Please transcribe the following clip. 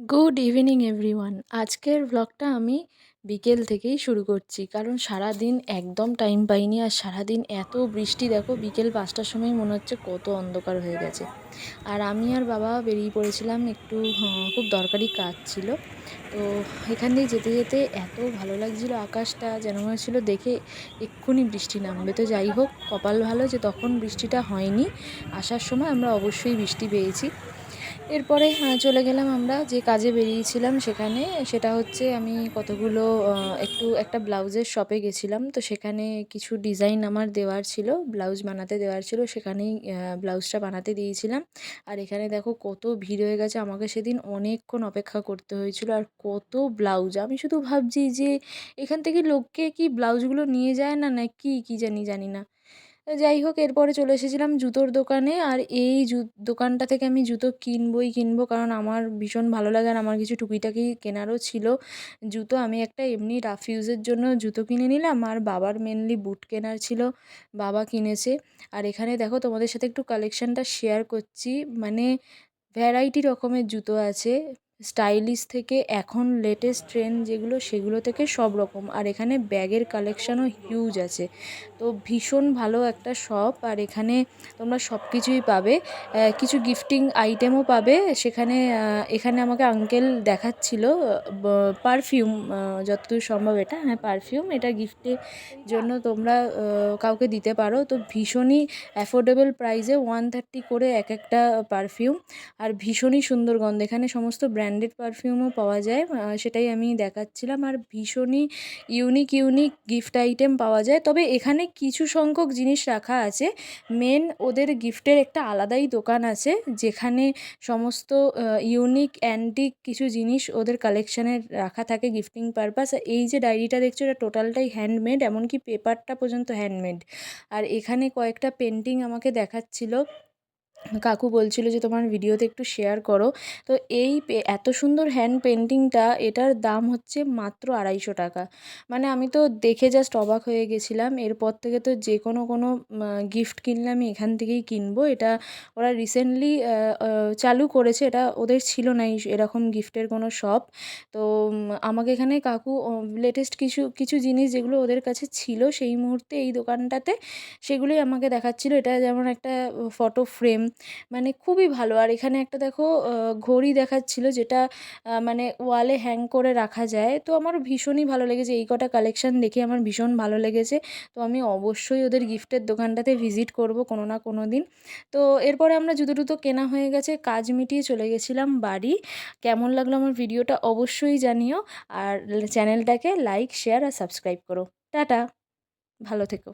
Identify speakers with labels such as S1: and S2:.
S1: Good evening everyone আজকের ভ্লগটা আমি বিকেল থেকেই শুরু করছি কারণ সারাদিন একদম টাইম পাইনি আর সারাদিন এত বৃষ্টি দেখো বিকেল পাঁচটার সময় মনে হচ্ছে কত অন্ধকার হয়ে গেছে। আর আমি আর বাবা বেরিয়ে পড়েছিলাম একটু হ্যাঁ, খুব দরকারি কাজ ছিল। তো এখান দিয়ে যেতে যেতে এত ভালো লাগছিল আকাশটা যেন মনে হচ্ছিল দেখে এক্ষুনি বৃষ্টি নামবে। তো যাই হোক কপাল ভালো যে তখন বৃষ্টিটা হয়নি আসার সময় আমরা অবশ্যই বৃষ্টি পেয়েছি। এরপরে চলে গেলাম আমরা যে কাজে বেরিয়েছিলাম সেখানে। সেটা হচ্ছে আমি কতগুলো একটু একটা ব্লাউজের শপে গেছিলাম। তো সেখানে কিছু ডিজাইন আমার দেওয়ার ছিল, ব্লাউজ বানাতে দেওয়ার ছিল। সেখানেই ব্লাউজটা বানাতে দিয়েছিলাম। আর এখানে দেখো কত ভিড় হয়ে গেছে। আমাকে সেদিন অনেকক্ষণ অপেক্ষা করতে হয়েছিল। আর কত ব্লাউজ! আমি শুধু ভাবছি যে, এখান থেকে লোককে কি ব্লাউজগুলো নিয়ে যায় না না কি, কী জানি জানি না। যাই হোক, এরপরে চলে এসেছিলাম জুতোর দোকানে। আর এই জু, দোকানটা থেকে আমি জুতো কিনবই কিনবো, কারণ আমার ভীষণ ভালো লাগে আর আমার কিছু টুকিটাকি কেনারও ছিল। জুতো আমি একটা এমনি রাফ ইউজের জন্য জুতো কিনে নিলাম, আর বাবার মেনলি বুট কেনার ছিল, বাবা কিনেছে। আর এখানে দেখো, তোমাদের সাথে একটু কালেকশানটা শেয়ার করছি। মানে ভ্যারাইটি রকমের জুতো আছে। স্টাইলিশ থেকে এখন লেটেস্ট ট্রেন্ড যেগুলো, সেগুলো থেকে সব রকম। আর এখানে ব্যাগের কালেকশানও হিউজ আছে। তো ভীষণ ভালো একটা শপ আর এখানে তোমরা সব কিছুই পাবে। কিছু গিফটিং আইটেমও পাবে। সেখানে এখানে আমাকে আঙ্কেল দেখাচ্ছিল পারফিউম যতদূর সম্ভব এটা হ্যাঁ পারফিউম এটা গিফটের জন্য তোমরা কাউকে দিতে পারো। তো ভীষণই অ্যাফোর্ডেবল প্রাইসে ওয়ান থার্টি করে এক একটা পারফিউম আর ভীষণই সুন্দর গন্ধ। এখানে সমস্ত ব্র্যান্ডেড পারফিউমও পাওয়া যায়। সেটাই আমি দেখাচ্ছিলাম। আর ভীষণই ইউনিক ইউনিক গিফট আইটেম পাওয়া যায়। তবে এখানে কিছু সংখ্যক জিনিস রাখা আছে। মেন ওদের গিফটের একটা আলাদাই দোকান আছে, যেখানে সমস্ত ইউনিক অ্যান্টিক কিছু জিনিস ওদের কালেকশানে রাখা থাকে গিফটিং পারপাস এই যে ডায়েরিটা দেখছ, এটা টোটালটাই হ্যান্ডমেড এমনকি পেপারটা পর্যন্ত হ্যান্ডমেড আর এখানে কয়েকটা পেন্টিং আমাকে দেখাচ্ছিল। কাকু বলছিল যে, তোমার ভিডিওতে একটু শেয়ার করো। তো এই এত সুন্দর হ্যান্ড পেন্টিংটা এটার দাম হচ্ছে মাত্র আড়াইশো টাকা। মানে আমি তো দেখে জাস্ট অবাক হয়ে গেছিলাম। এরপর থেকে তো যে কোনো কোনো গিফট কিনলে আমি এখান থেকেই কিনবো। এটা ওরা রিসেন্টলি চালু করেছে। এটা ওদের ছিল না এরকম গিফটের কোনো শপ তো আমাকে এখানে কাকু লেটেস্ট কিছু কিছু জিনিস যেগুলো ওদের কাছে ছিল সেই মুহূর্তে এই দোকানটাতে সেগুলোই আমাকে দেখাচ্ছিল। এটা যেমন একটা ফটো ফ্রেম মানে খুবই ভালো। আর এখানে একটা দেখো ঘড়ি দেখাচ্ছিলো যেটা মানে ওয়ালে হ্যাং করে রাখা যায়। তো আমার ভীষণই ভালো লেগেছে। এই কটা কালেকশান দেখে আমার ভীষণ ভালো লেগেছে। তো আমি অবশ্যই ওদের গিফটের দোকানটাতে ভিজিট করব কোনো না কোনো দিন। তো এরপরে আমরা জুতো টুতো কেনা হয়ে গেছে, কাজ মিটিয়ে চলে গেছিলাম বাড়ি। কেমন লাগল আমার ভিডিওটা অবশ্যই জানিও। আর চ্যানেলটাকে লাইক শেয়ার আর সাবস্ক্রাইব করো। টাটা! ভালো থেকো।